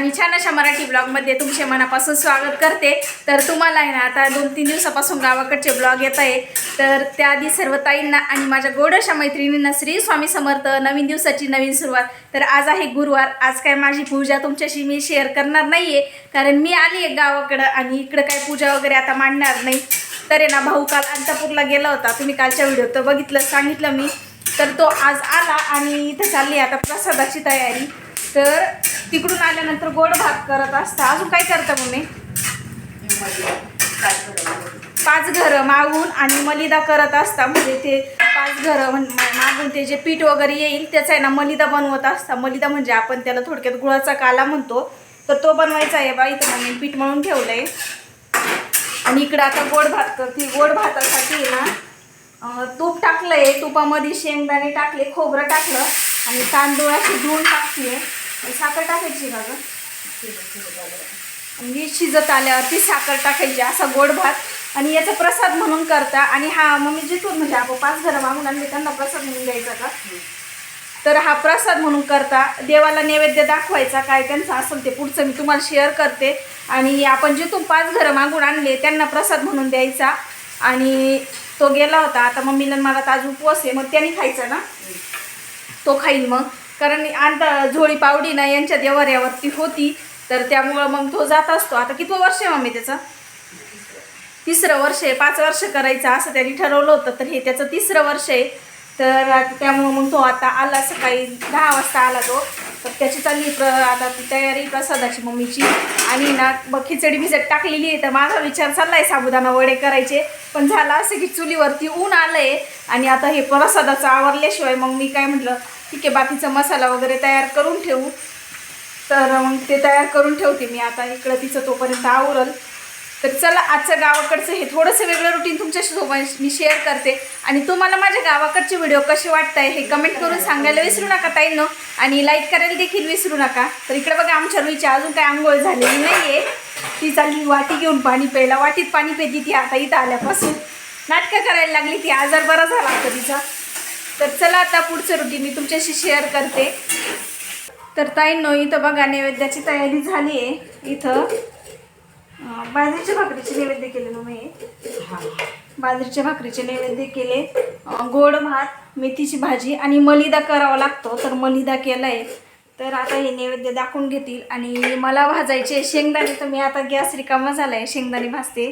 आणि छान अशा मराठी ब्लॉगमध्ये तुमचे मनापासून स्वागत करते. तर तुम्हाला आहे ना आता दोन तीन दिवसापासून गावाकडचे ब्लॉग येत आहे. तर त्याआधी सर्व ताईंना आणि माझ्या गोडशा मैत्रिणींना श्री स्वामी समर्थ नवीन दिवसाची नवीन सुरुवात. तर आज आहे गुरुवार आज काय माझी पूजा तुमच्याशी मी शेअर करणार नाही आहे कारण मी आली आहे गावाकडं आणि इकडं काय पूजा वगैरे आता मांडणार नाही. तर आहे ना भाऊ काल अंतापूरला गेला होता. तुम्ही कालच्या व्हिडिओ तर बघितलं सांगितलं मी. तर तो आज आला आणि इथं चालली आहे आता प्रसादाची तयारी. तर तिकडून आल्यानंतर गोड भात करत असता. अजून काय करता मम्मी? पाच घरं मागून आणि मलिदा करत असता. म्हणजे ते पाच घरं म्हण मागून ते जे पीठ वगैरे येईल त्याचा आहे ना मलिदा बनवत असता. मलिदा म्हणजे आपण त्याला थोडक्यात गुळाचा काला म्हणतो. तर तो बनवायचा आहे बा इथं मम्मी पीठ म्हणून ठेवलं आहे आणि इकडं आता गोड भात करते. गोड भातासाठी आहे ना तूप टाकलं आहे तुपामध्ये शेंगदाणे टाकले खोबरं टाकलं. आणि तांदूळ अशी धुवून टाकते साखर टाकायची का गं? आणि शिजत आल्यावरती साखर टाकायची असा गोड भात. आणि याचा प्रसाद म्हणून करता. आणि हा मम्मी जिथून म्हणजे आपण पाच घरं मागून आणले त्यांना प्रसाद म्हणून द्यायचा का? तर हा प्रसाद म्हणून करता. देवाला नैवेद्य दाखवायचा काय त्यांचं असेल ते पुढचं मी तुम्हाला शेअर करते. आणि आपण जिथून पाच घरं मागून आणले त्यांना प्रसाद म्हणून द्यायचा. आणि तो गेला होता. आता मम्मीला मला तर आज उपवास आहे मग त्यांनी खायचा ना? तो खाईल मग. कारण आता झोळी पावडी ना यांच्या देवाऱ्यावरती होती तर त्यामुळं मग तो जात असतो. आता किती वर्ष आहे मम्मी त्याचं? तिसरं वर्ष आहे. पाच वर्ष करायचं असं त्यांनी ठरवलं होतं तर हे त्याचं तिसरं वर्ष आहे. तर त्यामुळं मग तो आता आला सकाळी दहा वाजता आला तो. तर त्याची चालली प्र आता ती तयारी प्रसादाची मम्मीची. आणि ना मग खिचडी भिजत टाकलेली आहे तर माझा विचार चालला आहे साबुदाणा वडे करायचे. पण झालं असं की चुलीवरती ऊन आलं आहे आणि आता हे प्रसादाचं आवरल्याशिवाय मग मी काय म्हटलं ठीक आहे बाकीचा मसाला वगैरे तयार करून ठेवू. तर मग ते तयार करून ठेवते मी आता. इकडं तिचं तोपर्यंत आवरल. तर चला आजचं गावाकडचं हे थोडंसं वेगळं रुटीन तुमच्याशीसोबत मी शेअर करते. आणि तुम्हाला माझ्या गावाकडचे व्हिडिओ कसे वाटत आहे हे कमेंट करून सांगायला विसरू नका ताईंनो. आणि लाईक करायला देखील विसरू नका. तर इकडे बघा आमच्या रुईची अजून काही आंघोळ झालेली नाही आहे ती चालली वाटी घेऊन पाणी प्यायला. वाटीत पाणी पेती ती आता इथं आल्यापासून. नाटकं करायला लागली ती. आजार बरा झाला होता तिचा. तर चला आता पुढचं रुटीन मी तुमच्याशी शेअर करते. तर ताईंनो इथं बघा नैवेद्याची तयारी झाली आहे. इथं बाजरीच्या भाकरीचे नैवेद्य केले ना मी. बाजरीच्या भाकरीचे नैवेद्य केले. गोड भात मेथीची भाजी आणि मलिदा करावा लागतो. तर मलिदा केला आहे तर आता हे नैवेद्य दाखवून घेतील. आणि मला भाजायचे शेंगदाणे. तर मी आता गॅस रिकामा झाला आहे शेंगदाणे भाजते.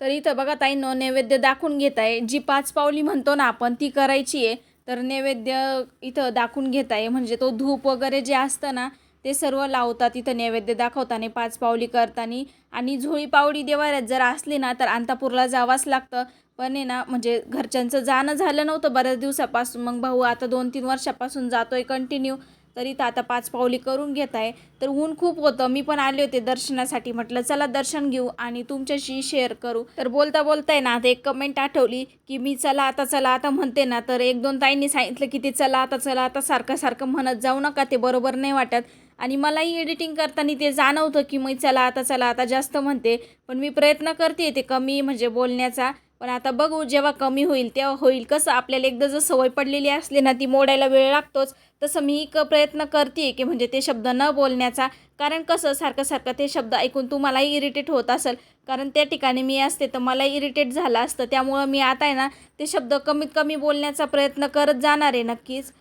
तर इथं बघा ताईंनो नैवेद्य दाखवून घेत आहे. जी पाच पावली म्हणतो ना आपण ती करायची आहे. तर नैवेद्य इथं दाखवून घेत आहे. म्हणजे तो धूप वगैरे जे असतं ना ते सर्व लावतात इथं नैवेद्य दाखवताना पाच पावली करताना. आणि झोळी पावडी देवाऱ्यात जर असली ना तर अंतापूरला जावंच लागतं. पण आहे ना म्हणजे घरच्यांचं जाणं झालं नव्हतं बऱ्याच दिवसापासून. मग भाऊ आता दोन तीन वर्षापासून जातोय कंटिन्यू तर इथं आता पाच पावली करून घेत आहे तर ऊन खूप होतं. मी पण आले होते दर्शनासाठी. म्हटलं चला दर्शन घेऊ आणि तुमच्याशी शेअर करू. तर बोलता बोलताय ना आता एक कमेंट आठवली की मी चला आता चला आता म्हणते ना तर एक दोन ताईंनी सांगितलं की ते चला आता चला आता सारखं सारखं म्हणत जाऊ नका ते बरोबर नाही वाटत. आणि मलाही एडिटिंग करताना ते जाणवतं की मी चला आता चला आता जास्त म्हणते. पण मी प्रयत्न करते ते कमी म्हणजे बोलण्याचा. पण आता बघू जेव्हा कमी होईल तेव्हा होईल. कसं आपल्याला एकदा जर सवय पडलेली असली ना ती मोडायला वेळ लागतोच. तसं मी एक प्रयत्न करते की म्हणजे ते शब्द न बोलण्याचा. कारण कसं सारखं सारखं ते शब्द ऐकून तुम्हालाही इरिटेट होत असेल. कारण त्या ठिकाणी मी असते तर मला इरिटेट झालं असतं. त्यामुळं मी आता आहे ना ते शब्द कमीत कमी बोलण्याचा प्रयत्न करत जाणार आहे नक्कीच.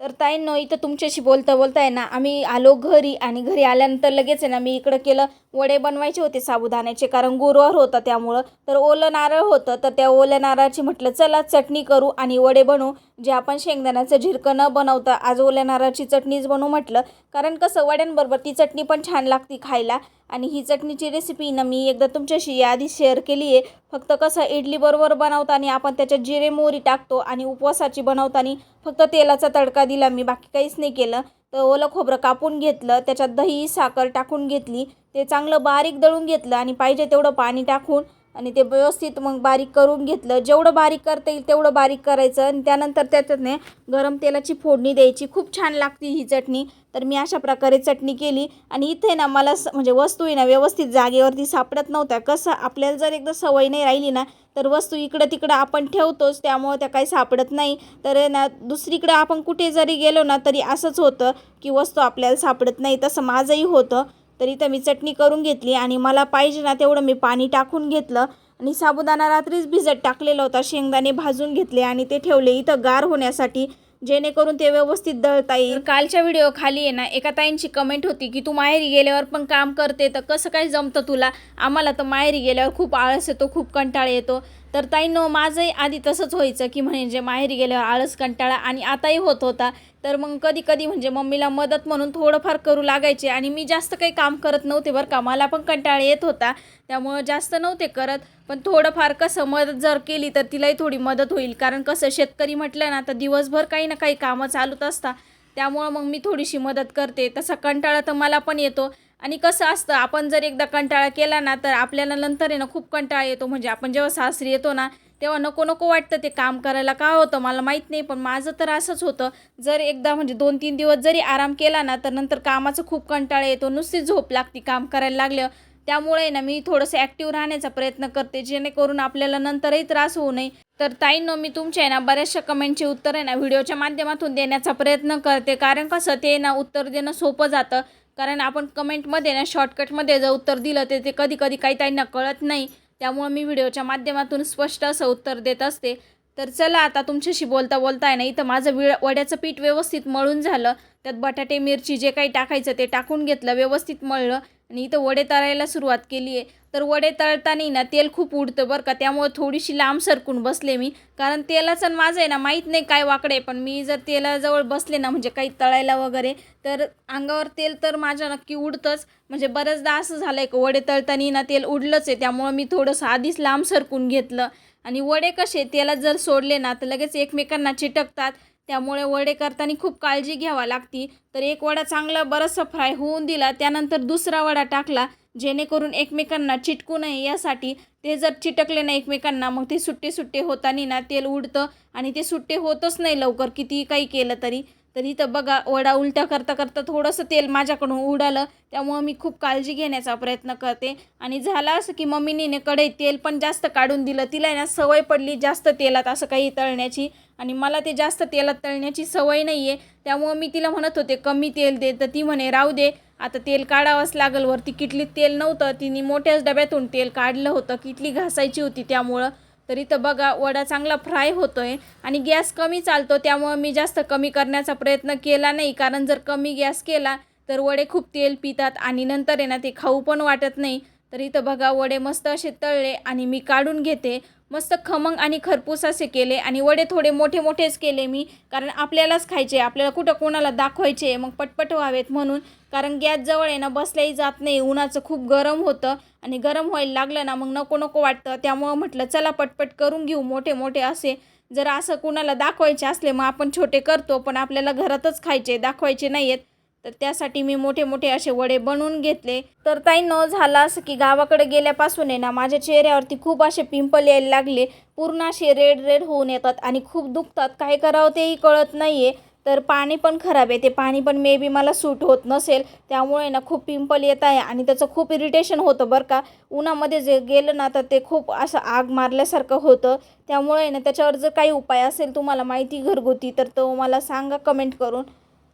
तर ताईंनो इथं तुमच्याशी बोलता बोलता आहे ना आम्ही आलो घरी आणि घरी आल्यानंतर लगेच आहे ना मी इकडं केलं वडे बनवायचे होते साबुदाण्याचे कारण गुरुवार होता त्यामुळं. तर ओलं नारळ होतं तर त्या ओल्या नारळाची म्हटलं चला चटणी करू आणि वडे बनवू जे आपण शेंगदाण्याचं झिरकं न बनवता आज ओल्या नारळाची चटणीच बनवू म्हटलं कारण कसं वड्यांबरोबर ती चटणी पण छान लागते खायला. आणि ही चटणीची रेसिपी ना मी एकदा तुमच्याशी याआधी शेअर केली आहे फक्त कसं इडलीबरोबर बनवताना आपण त्याच्यात जिरे मोहरी टाकतो आणि उपवासाची बनवताना फक्त तेलाचा तडका दिला मी बाकी काहीच नाही केलं. तर ओलं खोबरं कापून घेतलं त्याच्यात दही साखर टाकून घेतली ते चांगलं बारीक दळून घेतलं आणि पाहिजे तेवढं पाणी टाकून आणि ते व्यवस्थित मग बारीक करून घेतलं. जेवढं बारीक करता येईल तेवढं बारीक करायचं आणि त्यानंतर त्याच्यातने गरम तेलाची फोडणी द्यायची. खूप छान लागते ही चटणी. तर मी अशा प्रकारे चटणी केली. आणि इथे ना मला स म्हणजे वस्तू आहे ना व्यवस्थित जागेवरती सापडत नव्हत्या. कसं आपल्याला जर एकदा सवय नाही राहिली ना तर वस्तू इकडं तिकडं आपण ठेवतोच. त्यामुळं त्या काही सापडत नाही. तर ना दुसरीकडं आपण कुठे जरी गेलो ना तरी असंच होतं की वस्तू आपल्याला सापडत नाही. तसं माझंही होतं. तर इथं मी चटणी करून घेतली आणि मला पाहिजे ना तेवढं मी पाणी टाकून घेतलं. आणि साबुदाणा रात्रीच भिजत टाकलेला होता. शेंगदाणे भाजून घेतले आणि ते ठेवले. इथं गार होण्यासाठी जेणेकरून ते व्यवस्थित दळता येईल. कालच्या व्हिडिओ खाली आहे ना एका ताईंची कमेंट होती की तू माहेरी गेल्यावर पण काम करते तर कसं काय जमतं तुला? आम्हाला तर माहेरी गेल्यावर खूप आळस येतो खूप कंटाळ येतो. तर ताईंनो माझंही आधी तसंच व्हायचं की म्हणजे माहेरी गेल्यावर आळस कंटाळा आणि आताही होत होता तर मग कधी कधी म्हणजे मम्मीला मदत म्हणून थोडंफार करू लागायचे आणि मी जास्त काही काम करत नव्हते बरं का. मला पण कंटाळा येत होता त्यामुळं जास्त नव्हते करत. पण थोडंफार कसं मदत जर केली तर तिलाही थोडी मदत होईल. कारण कसं शेतकरी म्हटलं ना तर दिवसभर काही ना काही कामं चालूच असतात. त्यामुळं मग मी थोडीशी मदत करते. तसा कंटाळा तर मला पण येतो. आणि कसं असतं आपण जर एकदा कंटाळा केला ना तर आपल्याला नंतर आहे ना खूप कंटाळा येतो. म्हणजे आपण जेव्हा सासरी येतो ना तेव्हा नको नको वाटतं ते काम करायला. का होतं? मला माहीत नाही पण माझं तर असंच होतं. जर एकदा म्हणजे दोन तीन दिवस जरी आराम केला ना तर नंतर कामाचं खूप कंटाळा येतो. नुसती झोप लागती काम करायला लागलं त्यामुळे ना मी थोडंसं ॲक्टिव्ह राहण्याचा प्रयत्न करते जेणेकरून आपल्याला नंतरही त्रास होऊ नये. तर ताईंनो मी तुमच्या आहे ना बऱ्याचशा कमेंटचे उत्तर आहे ना व्हिडिओच्या माध्यमातून देण्याचा प्रयत्न करते. कारण कसं ते ना उत्तर देणं सोपं जातं. कारण आपण कमेंटमध्ये ना शॉर्टकटमध्ये जर उत्तर दिलं ते ते कधी कधी काही ताईंना कळत नाही. त्यामुळं मी व्हिडिओच्या माध्यमातून स्पष्ट असं उत्तर देत असते. तर चला आता तुमच्याशी बोलता बोलता आहे ना इथं माझं विळ वड्याचं पीठ व्यवस्थित मळून झालं. त्यात बटाटे मिरची जे काही टाकायचं ते टाकून घेतलं व्यवस्थित मळलं. आणि इथं वडे तळायला सुरुवात केली आहे. तर वडे तळताना ना तेल खूप उडतं बरं का त्यामुळं थोडीशी लांब सरकून बसले मी. कारण तेलाचं आणि माझं आहे ना माहीत नाही काय वाकडे पण मी जर तेलाजवळ बसले ना म्हणजे काही तळायला वगैरे तर अंगावर तेल तर माझ्या नक्की उडतंच. म्हणजे बऱ्याचदा असं झालं आहे की वडे तळताना ना तेल उडलंच आहे त्यामुळं मी थोडंसं आधीच लांब सरकून घेतलं. आणि वडे कसे तेलात जर सोडले ना तर लगेच एकमेकांना चिटकतात. त्यामुळे वडे करताना खूप काळजी घ्यावा लागती. तर एक वडा चांगला बराचसा फ्राय होऊन दिला त्यानंतर दुसरा वडा टाकला जेणेकरून एकमेकांना चिटकू नये यासाठी. ते जर चिटकले ना एकमेकांना मग ते सुट्टे सुट्टे होताना ना तेल उडतं आणि ते सुट्टे होतच नाही लवकर कितीही काही केलं तरी. तर इथं बघा वडा उलट्या करता करता थोडंसं तेल माझ्याकडून उडालं. त्यामुळं मी खूप काळजी घेण्याचा प्रयत्न करते. आणि झालं असं की मम्मीनीने कढईत तेल पण जास्त काढून दिलं. तिला आहे ना सवय पडली जास्त तेलात असं काही तळण्याची. आणि मला ते जास्त तेलात तळण्याची सवय नाही आहे त्यामुळं मी तिला म्हणत होते कमी तेल दे. तर ती म्हणे राहू दे. आता तेल काढावंच लागल. वरती किटलीत तेल नव्हतं. तिने मोठ्याच डब्यातून तेल काढलं होतं. किटली घासायची होती त्यामुळं. तर इथं बघा वडा चांगला फ्राय होतो आहे आणि गॅस कमी चालतो त्यामुळं मी जास्त कमी करण्याचा प्रयत्न केला नाही. कारण जर कमी गॅस केला तर वडे खूप तेल पितात आणि नंतर आहे ना ते खाऊ पण वाटत नाही. तर इथं बघा वडे मस्त असे तळले आणि मी काढून घेते. मस्त खमंग आणि खरपूस असे केले आणि वडे थोडे मोठे मोठेच केले मी कारण आपल्यालाच खायचे आपल्याला कुठं कोणाला दाखवायचे मग पटपट व्हावेत म्हणून. कारण गॅस जवळ आहे ना बसल्याही जात नाही उन्हाचं खूप गरम होतं आणि गरम व्हायला लागलं ना मग नको नको वाटतं. त्यामुळं म्हटलं चला पटपट करून घेऊ मोठे मोठे असे. जर असं कुणाला दाखवायचे असले मग आपण छोटे करतो पण आपल्याला घरातच खायचे दाखवायचे नाही आहेत तर त्यासाठी मी मोठे मोठे असे वडे बनवून घेतले. तर ताई न झाला असं की गावाकडे गेल्यापासून आहे ना माझ्या चेहऱ्यावरती खूप असे पिंपल यायला लागले. पूर्ण असे रेड रेड होऊन येतात आणि खूप दुखतात. काय करावं तेही कळत नाही आहे तर पाणी पण खराब आहे. ते पाणी पण मे बी मला सूट होत नसेल. त्यामुळे ना खूप पिंपल येत आहे आणि त्याचं खूप इरिटेशन होतं बरं का. उन्हामध्ये जे गेलं ना तर ते खूप असं आग मारल्यासारखं होतं. त्यामुळे ना त्याच्यावर जर काही उपाय असेल तुम्हाला माहिती घरगुती तर तो मला सांगा कमेंट करून.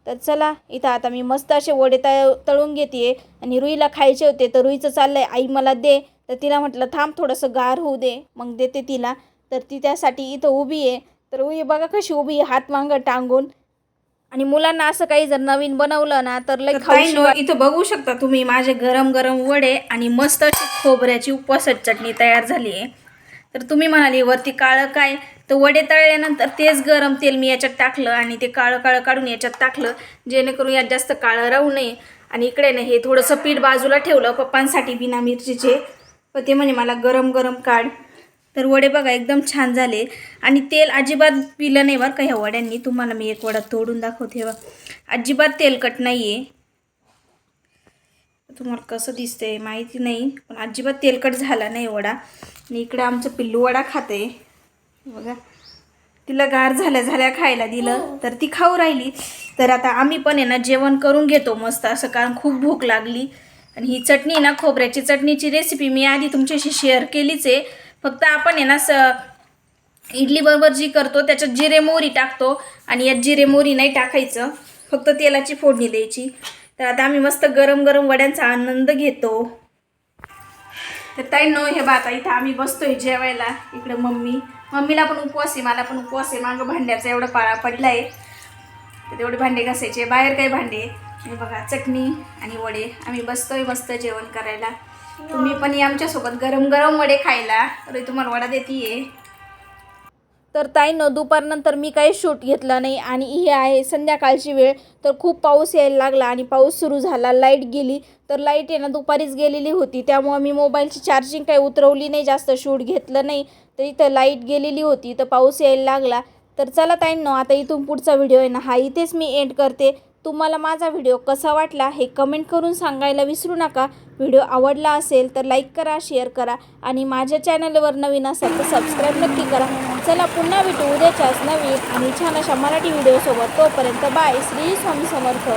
तर चला इथं आता मी मस्त असे वडे तळ तळून घेते आणि रुईला खायचे होते तर रुईचं चाललं आहे आई मला दे. तर तिला म्हटलं थांब थोडंसं गार होऊ दे. मग देते तिला. तर ती त्यासाठी इथं उभी आहे. तर रुई बघा कशी उभी आहे हात मागं टांगून. आणि मुलांना असं काही जर नवीन बनवलं ना तर लई खाऊ इथं बघू शकता तुम्ही माझे गरम गरम वडे आणि मस्त अशी खोबऱ्याची उपवासाची चटणी तयार झाली आहे. तर तुम्ही म्हणाली वरती काळं काय? तर वडे तळल्यानंतर तेच गरम तेल मी याच्यात टाकलं आणि ते काळं काळं काढून याच्यात टाकलं जेणेकरून यात जास्त काळं राहू नये. आणि इकडे ना हे थोडंसं पीठ बाजूला ठेवलं पप्पांसाठी बिना मिरचीचे. व ते म्हणे मला गरम गरम काढ. तर वडे बघा एकदम छान झाले. आणि तेल अजिबात पिलं नाही बरं का ह्या वड्यांनी. तुम्हाला मी एक वडा तोडून दाखवते बघा. अजिबात तेलकट नाही आहे तुम्हाला कसं दिसतंय माहिती नाही पण अजिबात तेलकट झाला नाही वडा. आणि इकडे आमचं पिल्लू वडा खाते बघा तिला गार झाल्या झाल्या खायला दिलं तर ती खाऊ राहिली. तर आता आम्ही पण आहे ना जेवण करून घेतो मस्त असं कारण खूप भूक लागली. आणि ही चटणी ना खोबऱ्याची चटणीची रेसिपी मी आधी तुमच्याशी शेअर केलीच आहे. फक्त आपण आहे ना स इडली बरोबर जी करतो त्याच्यात जिरे मोहरी टाकतो. आणि यात जिरे मोहरी नाही टाकायचं. फक्त तेलाची फोडणी द्यायची. तर आता आम्ही मस्त गरम गरम वड्यांचा आनंद घेतो. तर ताई नो हे बात इथं आम्ही बसतोय जेवायला. इकडे मम्मी. मम्मीला पण उपवास आहे मला पण उपवास आहे. मागं भांड्याचा एवढा पाळा पडला आहे तर तेवढे भांडे घासायचे. बाहेर काही भांडे? आणि बघा चटणी आणि वडे. आम्ही बसतोय मस्त जेवण करायला. तुम्ही पण आमच्यासोबत गरम गरम वडे खायला. अरे तुम्हाला वडा देते तर ताई दुपारनंतर मी काही शूट घेतला नाही आणि ही आहे संध्याकाळची वेळ. तर खूप पाऊस यायला लागला आणि पाऊस सुरू झाला. लाइट गेली. तर लाइट आहे ना दुपारीच गेलेली होती. त्यामुळं मी मोबाईलची चार्जिंग काही उतरवली नाही जास्त शूट घेतलं नाही. तर इथं लाइट गेलेली होती. तर पाऊस यायला लागला. तर चला ताईंनो आता इथून पुढचा व्हिडिओ आहे ना हा इथेच मी एंड करते. तुम्हाला माझा व्हिडिओ कसा वाटला हे कमेंट करून सांगायला विसरू नका. व्हिडिओ आवडला असेल तर लाईक करा शेअर करा आणि माझ्या चॅनलवर नवीन असाल तर सबस्क्राईब नक्की करा. चला पुन्हा भेटू उद्याच्याच नवीन आणि छान अशा मराठी व्हिडिओसोबत. तोपर्यंत बाय. श्री स्वामी समर्थ.